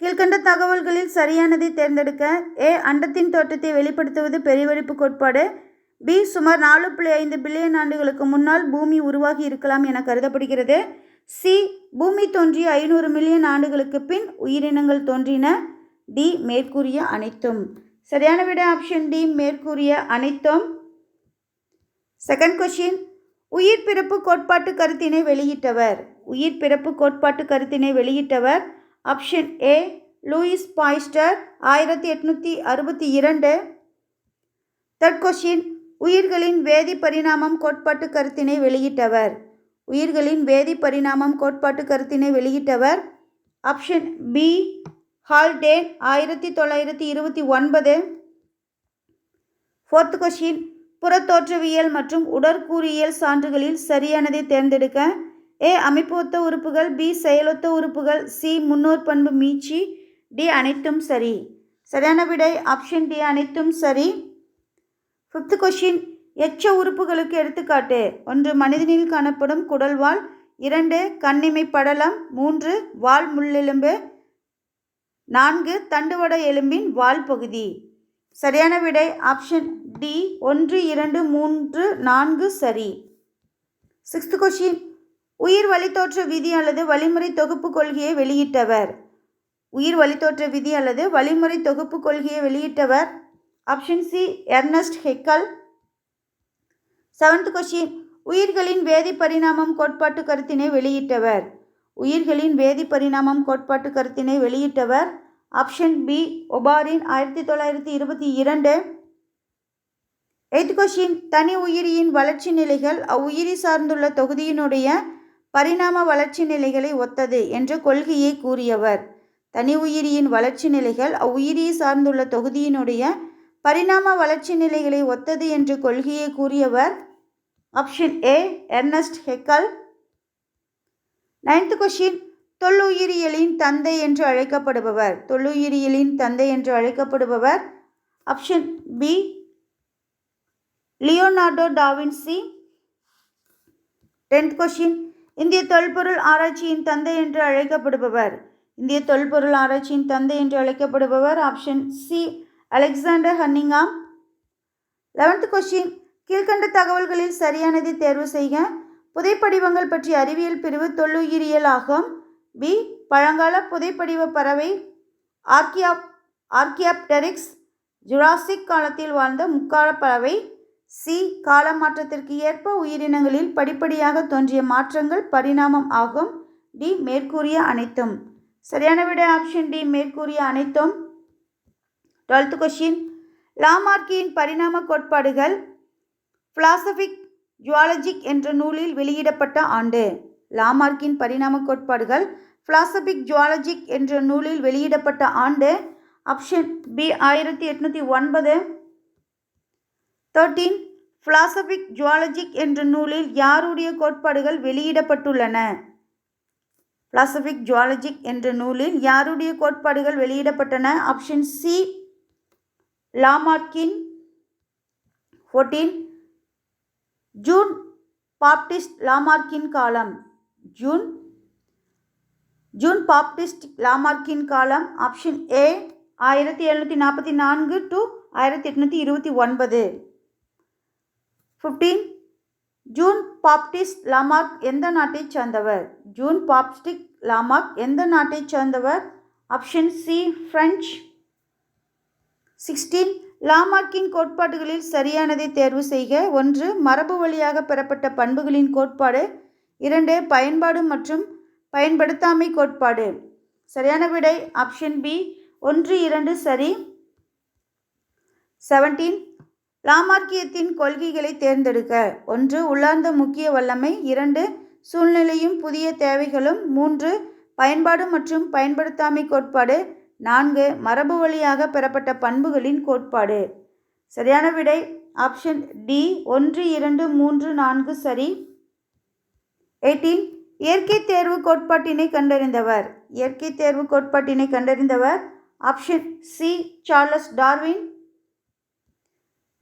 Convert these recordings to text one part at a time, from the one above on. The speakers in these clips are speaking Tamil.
கீழ்கண்ட தகவல்களில் சரியானதை தேர்ந்தெடுக்க ஏ. அண்டத்தின் தோற்றத்தை வெளிப்படுத்துவது பெருவெடிப்பு கோட்பாடு. பி. சுமார் நாலு புள்ளி ஐந்து பில்லியன் ஆண்டுகளுக்கு முன்னால் பூமி உருவாகி இருக்கலாம் என கருதப்படுகிறது. சி. பூமி தோன்றிய ஐநூறு மில்லியன் ஆண்டுகளுக்கு பின் உயிரினங்கள் தோன்றின. டி. மேற்கூறிய அனைத்தும். சரியான விட ஆப்ஷன் டி. மேற்கூறிய அனைத்தும். செகண்ட் கொஷின் உயிர் பிறப்பு கோட்பாட்டு கருத்தினை வெளியிட்டவர். உயிர் பிறப்பு கோட்பாட்டு கருத்தினை வெளியிட்டவர் ஆப்ஷன் ஏ லூயிஸ் பாய்ஸ்டர் ஆயிரத்தி எட்நூற்றி அறுபத்தி இரண்டு. தட் கொஷின் உயிர்களின் வேதி பரிணாமம் கோட்பாட்டு கருத்தினை வெளியிட்டவர். உயிர்களின் வேதி பரிணாமம் கோட்பாட்டு கருத்தினை வெளியிட்டவர். ஆப்ஷன் பி ஹால்டேன் ஆயிரத்தி தொள்ளாயிரத்தி இருபத்தி ஒன்பது. ஃபோர்த் கொஷின் புறத்தோற்றவியல் மற்றும் உடற்கூறியல் சான்றுகளில் சரியானதை தேர்ந்தெடுக்க ஏ அமைப்பொத்த உறுப்புகள் பி செயலொத்த உறுப்புகள் சி முன்னோர் பண்பு மீச்சி டி அனைத்தும் சரி. சரியான விடை ஆப்ஷன் டி அனைத்தும் சரி. ஃபிஃப்த் கொஷின் எச்ச உறுப்புகளுக்கு எடுத்துக்காட்டு. ஒன்று மனிதனில் காணப்படும் குடல்வால் இரண்டு கண்ணிமை படலம். மூன்று வால் முள்ளெலும்பு. நான்கு தண்டுவட எலும்பின் வால் பகுதி. சரியான விடை ஆப்ஷன் டி ஒன்று இரண்டு மூன்று நான்கு சரி. சிக்ஸ்த் கொஷின் உயிர் வழித்தோற்ற விதி அல்லது வழிமுறை தொகுப்பு கொள்கையை வெளியிட்டவர். உயிர் வழித்தோற்ற விதி அல்லது வழிமுறை தொகுப்பு கொள்கையை வெளியிட்டவர். Option C Ernst Haeckel seventh question உயிர்களின் வேதி பரிணாமம் கோட்பாட்டு கருத்தினை வெளியிட்டவர். உயிர்களின் வேதி பரிணாமம் கோட்பாட்டு கருத்தினை வெளியிட்டவர். ஆப்ஷன் பி ஒபாரின் ஆயிரத்தி தொள்ளாயிரத்தி இருபத்தி இரண்டு. எய்த் கொஷின் தனி உயிரியின் வளர்ச்சி நிலைகள் அவ்வுயிரி சார்ந்துள்ள தொகுதியினுடைய பரிணாம வளர்ச்சி நிலைகளை ஒத்தது என்ற கொள்கையை கூறியவர். தனி உயிரியின் வளர்ச்சி நிலைகள் அவ்வுயிரியை சார்ந்துள்ள தொகுதியினுடைய பரிணாம வளர்ச்சி நிலைகளை ஒத்தது என்ற கொள்கையை கூறியவர். Option A Ernst Haeckel. Ninth question தொல்லுயிரியலின் தந்தை என்று அழைக்கப்படுபவர். தொல்லுயிரியலின் தந்தை என்று அழைக்கப்படுபவர். Option B Leonardo da Vinci tenth question இந்திய தொல்பொருள் ஆராய்ச்சியின் தந்தை என்று அழைக்கப்படுபவர். இந்திய தொல்பொருள் ஆராய்ச்சியின் தந்தை என்று அழைக்கப்படுபவர் option C Alexander Cunningham. Eleventh question கீழ்கண்ட தகவல்களில் சரியானதை தேர்வு செய்க. புதைப்படிவங்கள் பற்றிய அறிவியல் பிரிவு தொல்லுயிரியல் ஆகும். பி பழங்கால புதைப்படிவ பறவை ஆர்கியா ஆர்கியாப்டெரிக்ஸ் ஜுராசிக் காலத்தில் வாழ்ந்த முக்கால பறவை. சி. கால மாற்றத்திற்கு ஏற்ப உயிரினங்களில் படிப்படியாக தோன்றிய மாற்றங்கள் பரிணாமம் ஆகும். டி. மேற்கூறிய அனைத்தும். சரியான விட ஆப்ஷன் டி மேற்கூறிய அனைத்தும். டுவெல்த் கொஷின் லாமார்க்கியின் பரிணாம கோட்பாடுகள். பிலாசபிக் ஜுவாலஜிக் என்ற நூலில் வெளியிடப்பட்ட ஆண்டு. லாமார்க்கின் பரிணாம கோட்பாடுகள். பிலாசபிக் ஜுவாலஜிக் என்ற நூலில் வெளியிடப்பட்ட ஆண்டு. ஆப்ஷன் பி ஆயிரத்தி எட்நூற்றி ஒன்பது. தேர்ட்டீன் பிலாசபிக் ஜுவாலஜிக் என்ற நூலில் யாருடைய கோட்பாடுகள் வெளியிடப்பட்டுள்ளன? பிலாசபிக் ஜுவாலஜிக் என்ற நூலில் யாருடைய கோட்பாடுகள் வெளியிடப்பட்டன? ஆப்ஷன் சி லாமார்க்கின் ஃபோர்டீன் ஜூன் பாப்டிஸ்ட் லாமார்க்கின் காலம் ஜூன் ஜூன் பாப்டிஸ்ட் லாமார்க்கின் காலம் ஆப்ஷன் ஏ ஆயிரத்தி எழுநூற்றி நாற்பத்தி நான்கு டு ஆயிரத்தி எட்நூற்றி இருபத்தி ஒன்பது. ஃபிஃப்டீன் ஜூன் பாப்டிஸ்ட் லாமார்க் எந்த நாட்டைச் சேர்ந்தவர்? ஜூன் பாப்ஸ்டிக் லாமார்க் எந்த நாட்டைச் சேர்ந்தவர்? ஆப்ஷன் சி ஃப்ரெஞ்ச் சிக்ஸ்டீன் லாமார்க்கின் கோட்பாடுகளில் சரியானதை தேர்வு செய்க. ஒன்று மரபு வழியாக பெறப்பட்ட பண்புகளின் கோட்பாடு. இரண்டு பயன்பாடு மற்றும் பயன்படுத்தாமை கோட்பாடு. சரியான விடை ஆப்ஷன் பி ஒன்று இரண்டு சரி. செவன்டீன் லாமார்க்கியத்தின் கொள்கைகளை தேர்ந்தெடுக்க. ஒன்று உள்ளார்ந்த முக்கிய வல்லமை. இரண்டு சூழ்நிலையும் புதிய தேவைகளும். மூன்று பயன்பாடு மற்றும் பயன்படுத்தாமை கோட்பாடு. நான்கு மரபு வழியாக பெறப்பட்ட பண்புகளின் கோட்பாடு. சரியான விடை ஆப்ஷன் டி. ஒன்று இரண்டு மூன்று நான்கு சரி. எயிட்டீன் இயற்கை தேர்வு கோட்பாட்டினை கண்டறிந்தவர். இயற்கை தேர்வு கோட்பாட்டினை கண்டறிந்தவர். Option C Charles Darwin.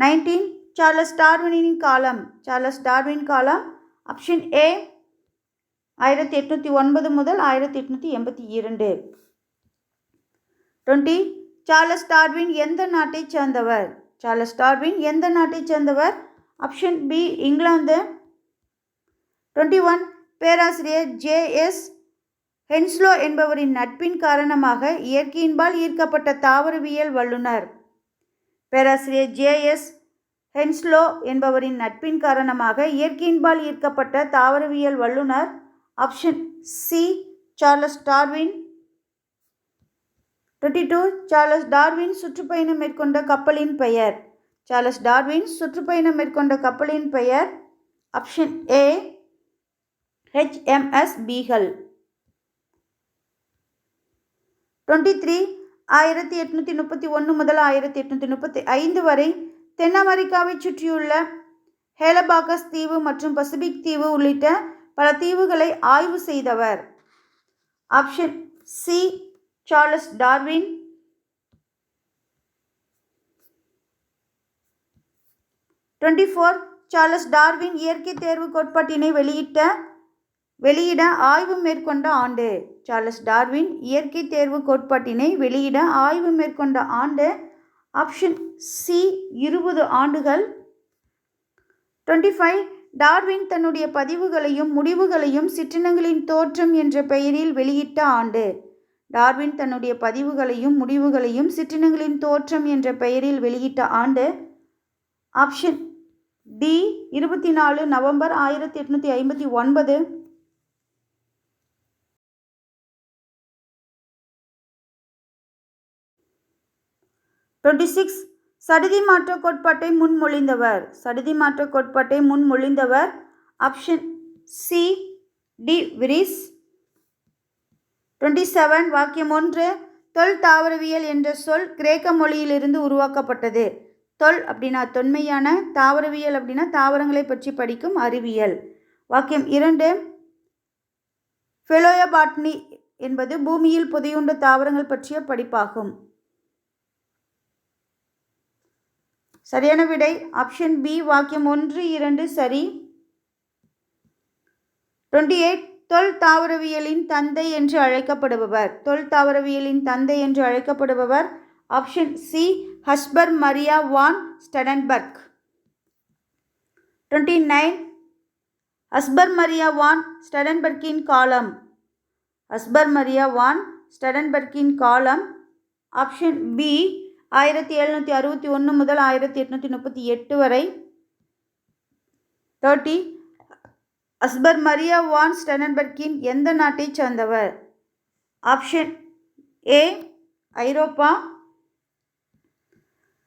Nineteen Charles டார்வினின் காலம். சார்லஸ் டார்வின் காலம் ஆப்ஷன் ஏ ஆயிரத்தி எட்நூற்றி ஒன்பது முதல் ஆயிரத்தி எட்நூற்றி எண்பத்தி இரண்டு. டுவெண்ட்டி சார்லஸ் டார்வின் எந்த நாட்டைச் சேர்ந்தவர்? சார்லஸ் டார்வின் எந்த நாட்டைச் சேர்ந்தவர்? ஆப்ஷன் பி இங்கிலாந்து. டுவெண்ட்டி ஒன் பேராசிரியர் ஜே எஸ் ஹென்ஸ்லோ என்பவரின் நட்பின் காரணமாக இயற்கையின்பால் ஈர்க்கப்பட்ட தாவரவியல் வல்லுனர். பேராசிரியர் ஜே எஸ் ஹென்ஸ்லோ என்பவரின் நட்பின் காரணமாக இயற்கையின்பால் ஈர்க்கப்பட்ட தாவரவியல் வல்லுனர் option C Charles Darwin twenty two Charles Darwin சுற்றுப்பயணம் மேற்கொண்ட கப்பலின் பெயர். சார்லஸ் டார்வின் சுற்றுப்பயணம் மேற்கொண்ட கப்பலின் பெயர் option A HMS Beagle twenty three ஆயிரத்தி எட்நூற்றி முப்பத்தி ஒன்று முதல் ஆயிரத்தி எட்நூற்றி முப்பத்தி ஐந்து வரை தென் அமெரிக்காவை சுற்றியுள்ள ஹேலபாகஸ் தீவு மற்றும் பசிபிக் தீவு உள்ளிட்ட பல தீவுகளை ஆய்வு செய்தவர். Option C Charles Darwin. Twenty four Charles Darwin இயற்கை தேர்வு கோட்பாட்டினை வெளியிட்ட வெளியிட ஆய்வு மேற்கொண்ட ஆண்டு. சார்லஸ் டார்வின் இயற்கை தேர்வு கோட்பாட்டினை வெளியிட ஆய்வு மேற்கொண்ட ஆண்டு. ஆப்ஷன் சி இருபது ஆண்டுகள். டுவெண்ட்டி ஃபைவ் டார்வின் தன்னுடைய பதிவுகளையும் முடிவுகளையும் சிற்றினங்களின் தோற்றம் என்ற பெயரில் வெளியிட்ட ஆண்டு. டார்வின் தன்னுடைய பதிவுகளையும் முடிவுகளையும் சிற்றினங்களின் தோற்றம் என்ற பெயரில் வெளியிட்ட ஆண்டு. ஆப்ஷன் டி இருபத்தி நாலு நவம்பர் ஆயிரத்தி எட்நூற்றி ஐம்பத்தி ஒன்பது. டுவெண்ட்டி சிக்ஸ் சடுதி மாற்ற கோட்பாட்டை முன்மொழிந்தவர். சடுதி மாற்ற கோட்பாட்டை முன்மொழிந்தவர். Option C de Vries twenty seven வாக்கியம் ஒன்று. தொல் தாவரவியல் என்ற சொல் கிரேக்க மொழியிலிருந்து உருவாக்கப்பட்டது. தொல் அப்படின்னா தொன்மையான தாவரவியல் அப்படின்னா தாவரங்களை பற்றி படிக்கும் அறிவியல். வாக்கியம் இரண்டு. ஃபெலோயபாட்னி என்பது பூமியில் புதையுண்ட தாவரங்கள் பற்றிய படிப்பாகும். சரியான விடை. ஆப்ஷன் பி வாக்கியம் ஒன்று இரண்டு சரி. டுவெண்ட்டி எயிட் தொல் தாவரவியலின் தந்தை என்று அழைக்கப்படுபவர். தொல் தாவரவியலின் தந்தை என்று அழைக்கப்படுபவர். Option C Kaspar Maria von Sternberg. Twenty nine Kaspar Maria von ஸ்டடன்பர்க்கின் காலம். ஹஸ்பர் மரியா வான் ஸ்டடன்பர்க்கின் காலம். ஆப்ஷன் பி ஆயிரத்தி எழுநூற்றி அறுபத்தி ஒன்று முதல் ஆயிரத்தி எட்நூற்றி முப்பத்தி எட்டு வரை. தேர்ட்டி அஸ்பர் மரியா வான் ஸ்டெனன்பர்கின் எந்த நாட்டைச் சேர்ந்தவர்? ஆப்ஷன் ஏ ஐரோப்பா.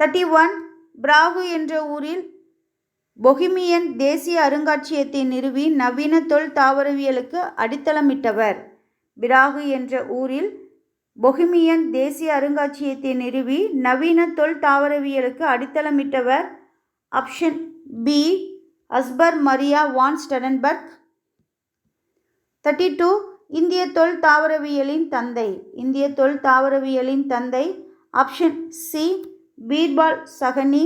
தேர்ட்டி ஒன் பிராகு என்ற ஊரில் பொஹிமியன் தேசிய அருங்காட்சியகத்தை நிறுவி நவீன தொல் தாவரவியலுக்கு அடித்தளமிட்டவர். பிராகு என்ற ஊரில் பொஹிமியன் தேசிய அருங்காட்சியகத்தை நிறுவி நவீன தொல் தாவரவியலுக்கு அடித்தளமிட்டவர் option B Kaspar Maria von Sternberg thirty two இந்திய தொல் தாவரவியலின் தந்தை. இந்திய தொல் தாவரவியலின் தந்தை option C Birbal Sahni.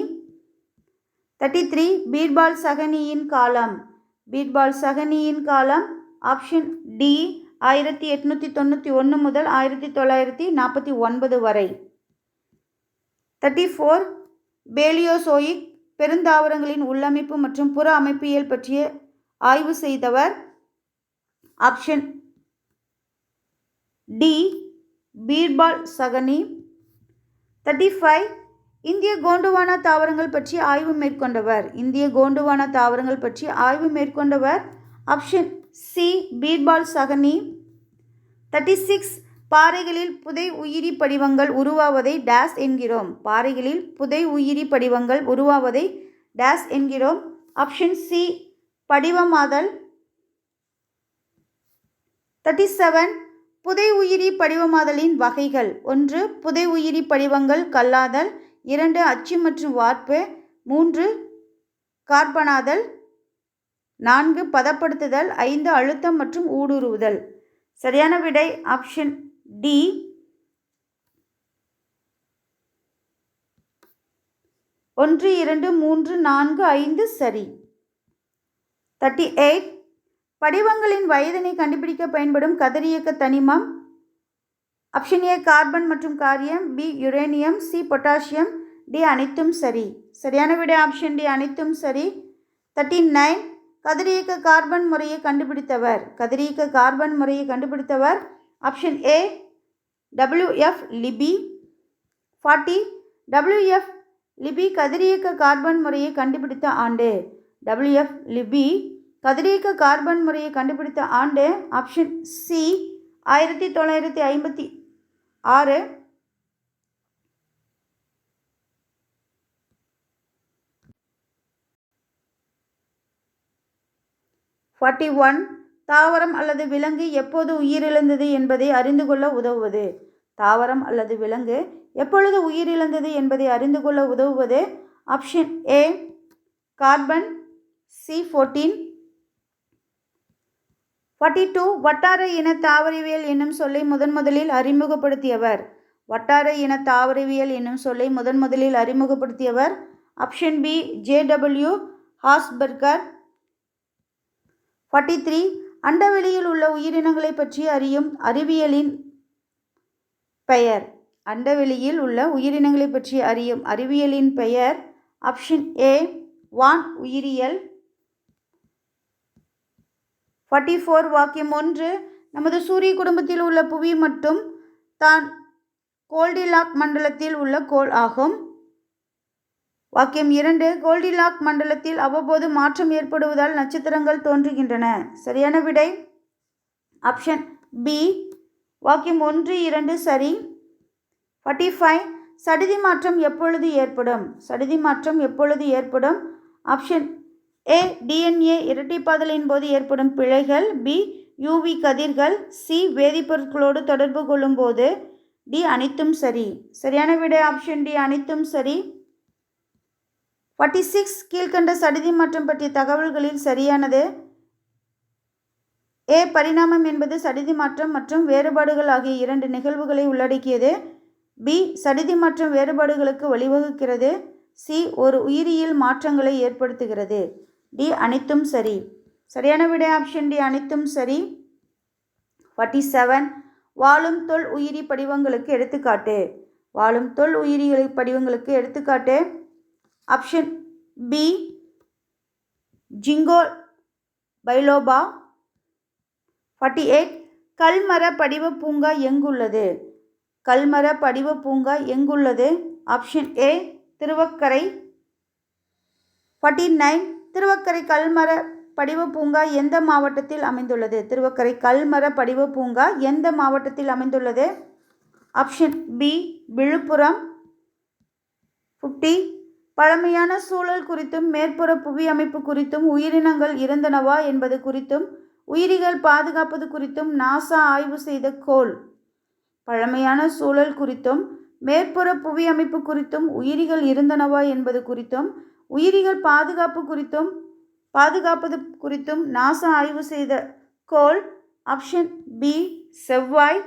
Thirty three Birbal சகனியின் காலம். பீர்பால் சகனியின் காலம் ஆப்ஷன் டி ஆயிரத்தி எட்நூற்றி தொண்ணூற்றி ஒன்று முதல் ஆயிரத்தி தொள்ளாயிரத்தி நாற்பத்தி ஒன்பது வரை. தேர்ட்டி ஃபோர் பேலியோசோயிக் பெருந்தாவரங்களின் உள்ளமைப்பு மற்றும் புற அமைப்பியல் பற்றிய ஆய்வு செய்தவர் option D Birbal Sahni. Thirty five இந்திய கோண்டுவானா தாவரங்கள் பற்றி ஆய்வு மேற்கொண்டவர். இந்திய கோண்டுவானா தாவரங்கள் பற்றி ஆய்வு மேற்கொண்டவர் option C Birbal Sahni. Thirty six பாறைகளில் புதை உயிரி படிவங்கள் உருவாவதை டேஸ் என்கிறோம். பாறைகளில் புதை உயிரி படிவங்கள் உருவாவதை டேஸ் என்கிறோம். ஆப்ஷன் சி படிவமாதல். தேர்ட்டி செவன் புதை உயிரி படிவமாதலின் வகைகள். ஒன்று புதை உயிரி படிவங்கள் கல்லாதல். இரண்டு அச்சு மற்றும் வார்ப்பு. மூன்று கார்பனாதல். நான்கு பதப்படுத்துதல் ஐந்து அழுத்தம் மற்றும் ஊடுருவுதல். சரியான விடை ஆப்ஷன் டி ஒன்று இரண்டு மூன்று நான்கு ஐந்து சரி. தேர்ட்டி எயிட் படிவங்களின் வயதினை கண்டுபிடிக்க பயன்படும் கதிரியக்க தனிமம். ஆப்ஷன் ஏ கார்பன் மற்றும் காரியம். B uranium C potassium D அனைத்தும் சரி. சரியான விடை ஆப்ஷன் டி அனைத்தும் சரி. தேர்ட்டி நைன் கதிரியக்க கார்பன் முறையை கண்டுபிடித்தவர். கதிரியக்க கார்பன் முறையை கண்டுபிடித்தவர் option A W F Libby. Forty W F Libby கதிரியக்க கார்பன் முறையை கண்டுபிடித்த ஆண்டு. டபிள்யூஎஃப் லிபி கதிரியக்க கார்பன் முறையை கண்டுபிடித்த ஆண்டு ஆப்ஷன் சி ஆயிரத்தி தொள்ளாயிரத்தி ஐம்பத்தி ஆறு. ஃபார்ட்டி ஒன் தாவரம் அல்லது விலங்கு எப்போது உயிரிழந்தது என்பதை அறிந்து கொள்ள உதவுவது? தாவரம் அல்லது விலங்கு எப்பொழுது உயிரிழந்தது என்பதை அறிந்து கொள்ள உதவுவது? Option A carbon C fourteen forty two வட்டார இன தாவரவியல் என்னும் சொல்லை முதன் முதலில் அறிமுகப்படுத்தியவர். வட்டார இன தாவரவியல் என்னும் சொல்லை முதன் முதலில் அறிமுகப்படுத்தியவர். Option B J W Harshberger. Forty three அண்டவெளியில் உள்ள உயிரினங்களை பற்றி அறியும் அறிவியலின் பெயர். அண்டவெளியில் உள்ள உயிரினங்களை பற்றி அறியும் அறிவியலின் பெயர் ஆப்ஷன் ஏ வான் உயிரியல். ஃபார்ட்டி ஃபோர் வாக்கியம் ஒன்று நமது சூரிய குடும்பத்தில் உள்ள புவி மட்டும் தான் கோல்டிலாக் மண்டலத்தில் உள்ள கோள் ஆகும். வாக்கியம் இரண்டு கோல்டிலாக் மண்டலத்தில் அவ்வப்போது மாற்றம் ஏற்படுவதால் நட்சத்திரங்கள் தோன்றுகின்றன. சரியான விடை? ஆப்ஷன் பி வாக்கியம் ஒன்று இரண்டு சரி. ஃபார்ட்டி ஃபைவ் சடிதி மாற்றம் எப்பொழுது ஏற்படும்? சடிதி மாற்றம் எப்பொழுது ஏற்படும்? ஆப்ஷன் ஏ டிஎன்ஏ இரட்டைப்பாதலின் போது ஏற்படும் பிழைகள். பி யூவி கதிர்கள். சி வேதிப்பொருட்களோடு தொடர்பு கொள்ளும்போது டி அனைத்தும் சரி. சரியான விடை? ஆப்ஷன் டி அனைத்தும் சரி. ஃபார்ட்டி சிக்ஸ் கீழ்கண்ட சடிதி மாற்றம் பற்றிய தகவல்களில் சரியானது. ஏ. பரிணாமம் என்பது சடிதி மாற்றம் மற்றும் வேறுபாடுகள் ஆகிய இரண்டு நிகழ்வுகளை உள்ளடக்கியது. பி. சடிதி மாற்றம் வேறுபாடுகளுக்கு வழிவகுக்கிறது. சி. ஒரு உயிரியல் மாற்றங்களை ஏற்படுத்துகிறது. டி. அனைத்தும் சரி. சரியான விடை ஆப்ஷன் டி. அனைத்தும் சரி. ஃபார்ட்டி செவன் வாழும் தொல் உயிரி படிவங்களுக்கு எடுத்துக்காட்டு. வாழும் தொல் உயிரி படிவங்களுக்கு எடுத்துக்காட்டு. Option B ginkgo biloba forty eight கல்மர படிவ பூங்கா எங்குள்ளது? கல்மர படிவ பூங்கா எங்குள்ளது? Option A Thiruvakkarai. Forty nine Thiruvakkarai கல்மர படிவ பூங்கா எந்த மாவட்டத்தில் அமைந்துள்ளது? திருவக்கரை கல்மர படிவ பூங்கா எந்த மாவட்டத்தில் அமைந்துள்ளது? Option B Villupuram. ஃபிஃப்டி பழமையான சூழல் குறித்தும் மேற்புற புவி அமைப்பு குறித்தும் உயிரினங்கள் இறந்தனவா என்பது குறித்தும் உயிரிகள் பாதுகாப்பது குறித்தும் நாசா ஆய்வு செய்த கோள். பழமையான சூழல் குறித்தும் மேற்புற புவி அமைப்பு குறித்தும் உயிரிகள் இருந்தனவா என்பது குறித்தும் உயிரிகள் பாதுகாப்பு குறித்தும் பாதுகாப்பது குறித்தும் நாசா ஆய்வு செய்த கோள் ஆப்ஷன் பி செவ்வாய்.